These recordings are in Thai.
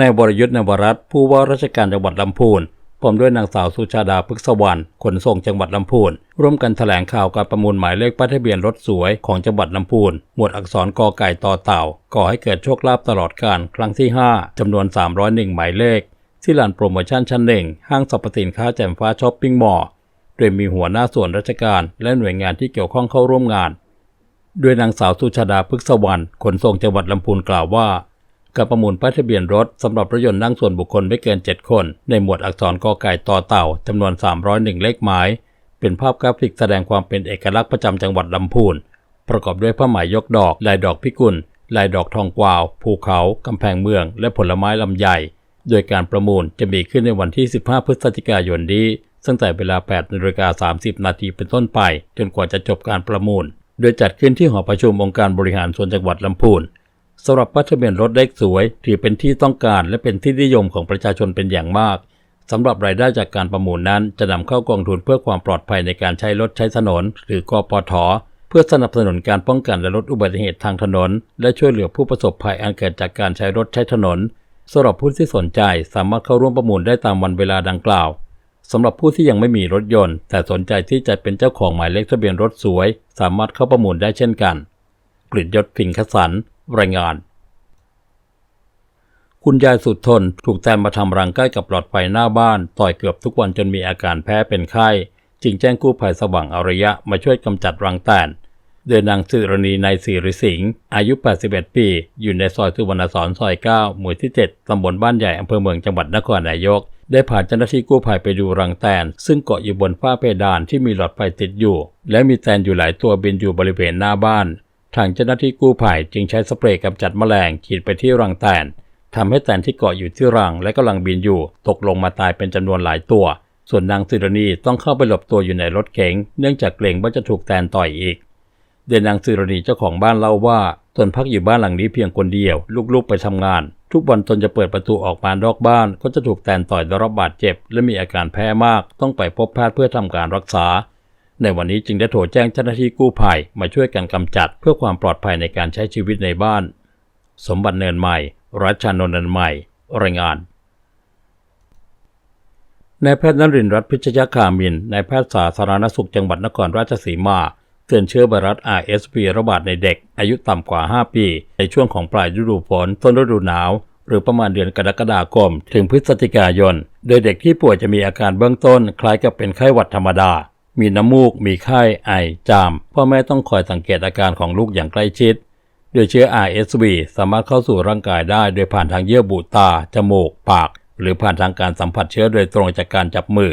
นายวรยุทธ์นวรัตน์ผู้ว่าราชการจังหวัดลำพูนพร้อมด้วยนางสาวสุชาดาพฤกษวรรณขนส่งจังหวัดลำพูน ร่วมกันแถลงข่าวการประมูลหมายเลขป้ายทะเบียนรถสวยของจังหวัดลำพูน หมวดอักษรกอไก่ต่อเต่า ก่อให้เกิดโชคลาภตลอดการครั้งที่ 5จำนวน 301 หมายเลข ที่ลานโปรโมชั่นชั้นหนึ่งห้างสรรพสินค้าแจ่มฟ้าช้อปปิ้งมอลล์โดยมีหัวหน้าส่วนราชการ และหน่วยงานที่เกี่ยวข้องเข้าร่วมงานด้วยนางสาวสุชาดาพฤกษวรรณขนส่งจังหวัดลำพูนกล่าวว่า การประมูลป้ายทะเบียนรถสำหรับรถยนต์นั่งส่วนบุคคลไม่เกิน 7 คน ในหมวดอักษรกอไก่ต่อเต่าจำนวน 301 เลขหมาย เป็นภาพกราฟิกแสดงความเป็นเอกลักษณ์ประจำจังหวัดลำพูน ประกอบด้วยผ้าไหมยกดอก ลายดอกพิกุล ลายดอกทองกวาว ภูเขา กำแพงเมือง และผลไม้ลำไย โดยการประมูลจะมีขึ้นในวันที่ 15 พฤศจิกายนนี้ตั้งแต่เวลา8นาฬิกา30 นาทีเป็นต้นไป จนกว่าจะจบการประมูล โดยจัดขึ้นที่หอประชุมองค์การบริหารส่วนจังหวัดลำพูน สำหรับป้ายทะเบียนรถเลขสวย ถือเป็นที่ต้องการและเป็นที่นิยมของประชาชนเป็นอย่างมากสำหรับรายได้จากการประมูลนั้น จะนำเข้ากองทุนเพื่อความปลอดภัยในการใช้รถใช้ถนน หรือกอปทเพื่อสนับสนุนการป้องกันและลดอุบัติเหตุทางถนน และช่วยเหลือผู้ประสบภัยอันเกิดจากการใช้รถใช้ถนนสำหรับผู้ที่สนใจสามารถเข้าร่วมประมูลได้ตามวันเวลาดังกล่าวสำหรับผู้ที่ยังไม่มีรถยนต์ แต่สนใจที่จะเป็นเจ้าของหมายเลขทะเบียนรถสวย สามารถเข้าประมูลได้เช่นกันกฤษยศพิงคสัน รายงาน คุณยายสุดทนถูกแตนมาทำรังใกล้กับหลอดไฟหน้าบ้าน ต่อยเกือบทุกวันจนมีอาการแพ้เป็นไข้ จึงแจ้งกู้ภัยสว่างอารยะมาช่วยกำจัดรังแตนโดยนางสิรณีในสิริสิงห์อายุ 81 ปี อยู่ในซอยสุวรรณสอนซอย 9 หมู่ที่ 7 ตำบลบ้านใหญ่ อำเภอเมืองจังหวัดนครนายก ได้ผ่านเจ้าหน้าที่กู้ภัยไปดูรังแตน ซึ่งเกาะอยู่บนฝ้าเพดานที่มีหลอดไฟติดอยู่ และมีแตนอยู่หลายตัวบินอยู่บริเวณหน้าบ้าน ทางเจ้าหน้าที่กู้ภัยจึงใช้สเปรย์กำจัดแมลงฉีดไปที่รังแตนทำให้แตนที่เกาะอยู่ที่รังและกำลังบินอยู่ ตกลงมาตายเป็นจำนวนหลายตัว ส่วนนางสิรณีต้องเข้าไปหลบตัวอยู่ในรถเก๋งเนื่องจากเกรงว่าจะถูกแตนต่อยอีกเดนนางสิรณีเจ้าของบ้านเล่าว่าตนพักอยู่บ้านหลังนี้เพียงคนเดียว ลูกๆไปทำงาน ทุกวันตนจะเปิดประตูออกมานอกบ้าน ก็จะถูกแตนต่อยได้รับบาดเจ็บ และมีอาการแพ้มาก ต้องไปพบแพทย์เพื่อทำการรักษา ในวันนี้จึงได้โทรแจ้งเจ้าหน้าที่กู้ภัยมาช่วยกันกำจัดเพื่อความปลอดภัยในการใช้ชีวิตในบ้าน สมบัติเนินใหม่ รัชชานนท์เนินใหม่ รายงานนายแพทย์นรินทร์รัตน์พิชยาคามินนายแพทย์สาธารณสุขจังหวัดนครราชสีมาเตือนเชื้อไวรัส RSV ระบาดในเด็ก อายุต่ำกว่า 5 ปี ในช่วงของปลายฤดูฝนต้นฤดูหนาว หรือประมาณเดือนกรกฎาคม ถึงพฤศจิกายน โดยเด็กที่ป่วยจะมีอาการเบื้องต้นคล้ายกับเป็นไข้หวัดธรรมดา มีน้ำมูก มีไข้ ไอ จาม พ่อแม่ต้องคอยสังเกตอาการของลูกอย่างใกล้ชิด โดยเชื้อ RSV สามารถเข้าสู่ร่างกายได้ โดยผ่านทางเยื่อบุตา จมูก ปาก หรือผ่านทางการสัมผัสเชื้อโดยตรงจากการจับมือ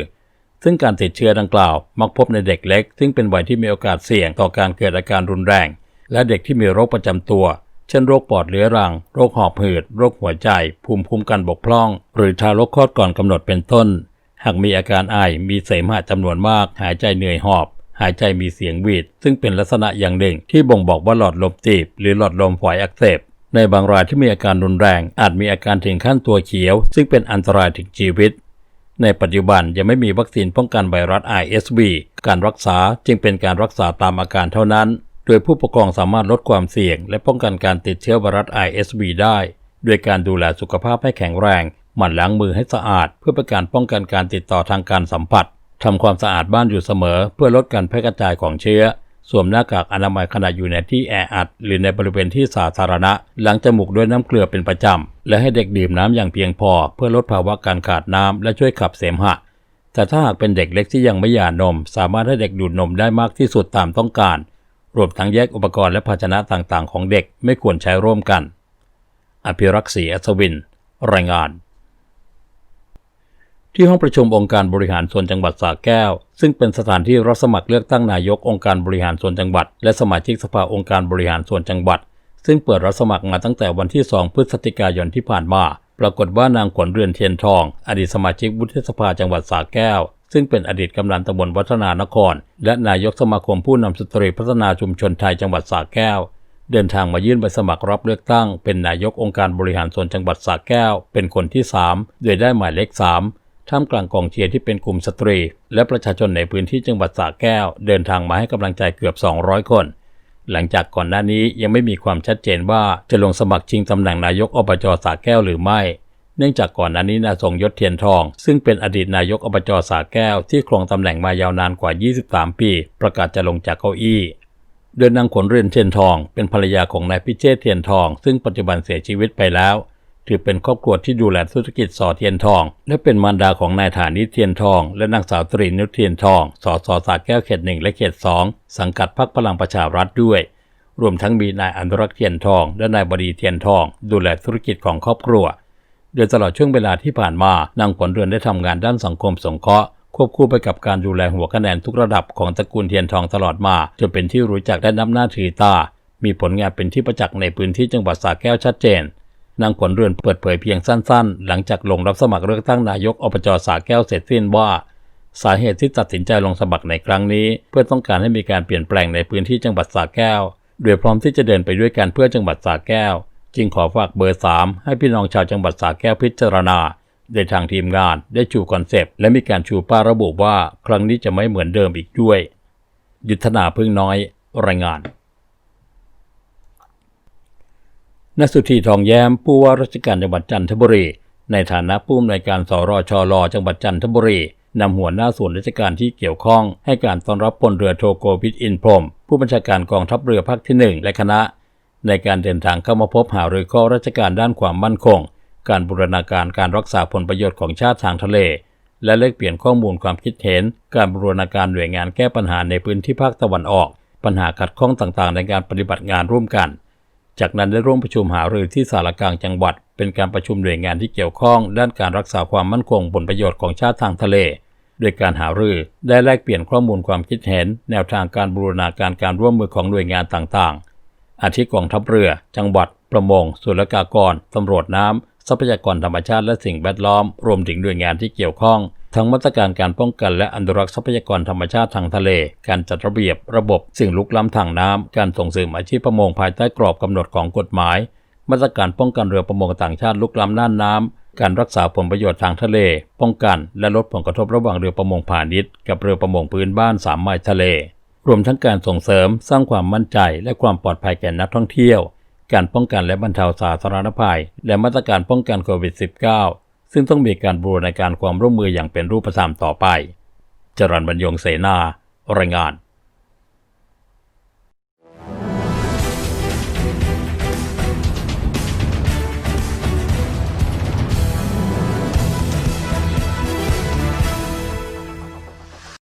ซึ่งการติดเชื้อดังกล่าว มักพบในเด็กเล็ก ซึ่งเป็นวัยที่มีโอกาสเสี่ยงต่อการเกิดอาการรุนแรง และเด็กที่มีโรคประจำตัว เช่นโรคปอดเรื้อรัง โรคหอบหืด โรคหัวใจ ภูมิคุ้มกันบกพร่อง หรือทารกคลอดก่อนกำหนดเป็นต้น หากมีอาการไอ มีเสมหะจำนวนมาก หายใจเหนื่อยหอบ หายใจมีเสียงหวีด ซึ่งเป็นลักษณะอย่างหนึ่งที่บ่งบอกว่าหลอดลมตีบ หรือหลอดลมฝอยอักเสบ ในบางรายที่มีอาการรุนแรง อาจมีอาการถึงขั้นตัวเขียว ซึ่งเป็นอันตรายถึงชีวิต ในปัจจุบันยังไม่มีวัคซีนป้องกันไวรัส RSV การรักษาจึงเป็นการรักษาตามอาการเท่านั้น โดยผู้ปกครองสามารถลดความเสี่ยง และป้องกันการติดเชื้อไวรัส RSV ได้ด้วยการดูแลสุขภาพให้แข็งแรง หมั่นล้างมือให้สะอาด เพื่อเป็นการป้องกันการติดต่อทางการสัมผัสทำความสะอาดบ้านอยู่เสมอ เพื่อลดการแพร่กระจายของเชื้อ สวมหน้ากากอนามัยขณะอยู่ในที่แออัด หรือในบริเวณที่สาธารณะล้างจมูกด้วยน้ำเกลือเป็นประจำ และให้เด็กดื่มน้ำอย่างเพียงพอ เพื่อลดภาวะการขาดน้ำและช่วยขับเสมหะ แต่ถ้าหากเป็นเด็กเล็กที่ยังไม่หย่านม สามารถให้เด็กดูดนมได้มากที่สุดตามต้องการ รวมทั้งแยกอุปกรณ์และภาชนะต่างๆ ของเด็กไม่ควรใช้ร่วมกัน อภิรักษ์ศรีอัศวิน รายงาน ที่ห้องประชุมองค์การบริหารส่วนจังหวัดสระแก้ว ซึ่งเป็นสถานที่รับสมัครเลือกตั้งนายกองค์การบริหารส่วนจังหวัด และสมาชิกสภาองค์การบริหารส่วนจังหวัด ซึ่งเปิดรับสมัครมาตั้งแต่วันที่ 2 พฤศจิกายนที่ผ่านมา ปรากฏว่านางขวัญเรือนเทียนทอง อดีตสมาชิกวุฒิสภาจังหวัดสระแก้ว ซึ่งเป็นอดีตกำนันตำบลวัฒนานคร และนายกสมาคมผู้นำสตรีพัฒนาชุมชนไทยจังหวัดสระแก้วเดินทางมายื่นใบสมัครรับเลือกตั้ง เป็นนายกองค์การบริหารส่วนจังหวัดสระแก้ว เป็นคนที่ 3 โดยได้หมายเลข 3 ท่ามกลางกองเชียร์ที่เป็นกลุ่มสตรี และประชาชนในพื้นที่จังหวัดสระแก้ว เดินทางมาให้กำลังใจเกือบ 200 คน หลังจากก่อนหน้านี้ยังไม่มีความชัดเจนว่าจะลงสมัครชิงตำแหน่งนายกอบจสระแก้วหรือไม่ เนื่องจากก่อนหน้านี้นายทรงยศเทียนทอง ซึ่งเป็นอดีตนายกอบจสาแก้วที่ครองตำแหน่งมายาวนานกว่า 23 ปี ประกาศจะลงจากเก้าอี้โดยนางขนเรือนเทียนทอง เป็นภรรยาของนายพิเชษเทียนทอง ซึ่งปัจจุบันเสียชีวิตไปแล้ว ถือเป็นครอบครัวที่ดูแลธุรกิจสอเทียนทอง และเป็นมารดาของนายฐานิเทียนทอง และนางสาวตรีนุเทียนทองสสสาแก้วเขตหนึ่งและเขตสองสังกัดพรรคพลังประชารัฐด้วย รวมทั้งมีนายอนุรักษ์เทียนทอง และนายบดีเทียนทอง ดูแลธุรกิจของครอบครัวโดยตลอดช่วงเวลาที่ผ่านมานางขวัญเรือนได้ทำงานด้านสังคมสงเคราะห์ควบคู่ไปกับการดูแลหัวคะแนนทุกระดับของตระกูลเทียนทองตลอดมาจนเป็นที่รู้จักและนับหน้าถือตา มีผลงานเป็นที่ประจักษ์ในพื้นที่จังหวัดสระแก้วชัดเจน นางขวัญเรือนเปิดเผยเพียงสั้นๆ หลังจากลงรับสมัครเลือกตั้งนายกอบจสระแก้วเสร็จสิ้นว่า สาเหตุที่ตัดสินใจลงสมัครในครั้งนี้ เพื่อต้องการให้มีการเปลี่ยนแปลงในพื้นที่จังหวัดสระแก้ว โดยพร้อมที่จะเดินไปด้วยกันเพื่อจังหวัดสระแก้ว จึงขอฝากเบอร์ 3 ให้พี่น้องชาวจังหวัดสระแก้วพิจารณาโดยทางทีมงานได้ชูคอนเซปต์และมีการชูป้าระบุว่า ครั้งนี้จะไม่เหมือนเดิมอีกด้วย ยุทธนาพึ่งน้อย รายงาน นสุธีทองแย้มผู้ว่าราชการจังหวัดจันทบุรี ในฐานะผู้อำนวยการสรชลจังหวัดจันทบุรีนำหัวหน้าส่วนราชการที่เกี่ยวข้อง ให้การต้อนรับพลเรือโทโกพิทอินพรม ผู้บัญชาการกองทัพเรือภาคที่ 1 และคณะ ในการเดินทางเข้ามาพบหารือข้อราชการด้านความมั่นคง การบูรณาการการรักษาผลประโยชน์ของชาติทางทะเล และแลกเปลี่ยนข้อมูลความคิดเห็น การบูรณาการหน่วยงานแก้ปัญหาในพื้นที่ภาคตะวันออก ปัญหาขัดข้องต่างๆ ในการปฏิบัติงานร่วมกัน จากนั้นได้ร่วมประชุมหารือที่สารกลางจังหวัด เป็นการประชุมหน่วยงานที่เกี่ยวข้อง ด้านการรักษาความมั่นคงผลประโยชน์ของชาติทางทะเล โดยการหารือได้แลกเปลี่ยนข้อมูลความคิดเห็น แนวทางการบูรณาการการร่วมมือของหน่วยงานต่างๆ อาทิกองทัพเรือ จังหวัด ประมงสุลกากรตำรวจน้ำทรัพยากรธรรมชาติและสิ่งแวดล้อม รวมถึงหน่วยงานที่เกี่ยวข้อง ทั้งมาตรการการป้องกันและอนุรักษ์ทรัพยากรธรรมชาติทางทะเล การจัดระเบียบระบบสิ่งลุกล้ำทางน้ำ การส่งเสริมอาชีพประมงภายใต้กรอบกำหนดของกฎหมาย มาตรการป้องกันเรือประมงต่างชาติลุกล้ำน่านน้ำ การรักษาผลประโยชน์ทางทะเล ป้องกัน และลดผลกระทบระหว่างเรือประมงพาณิชย์กับเรือประมงพื้นบ้านสามไมล์ทะเล รวมทั้งการส่งเสริมสร้างความมั่นใจ และความปลอดภัยแก่นักท่องเที่ยว การป้องกันและบรรเทาสาธารณภัย และมาตรการป้องกันโควิด -19 ซึ่งต้องมีการบูรณาการความร่วมมืออย่างเป็นรูปธรรมต่อไป จรันบรรยงเสนารายงาน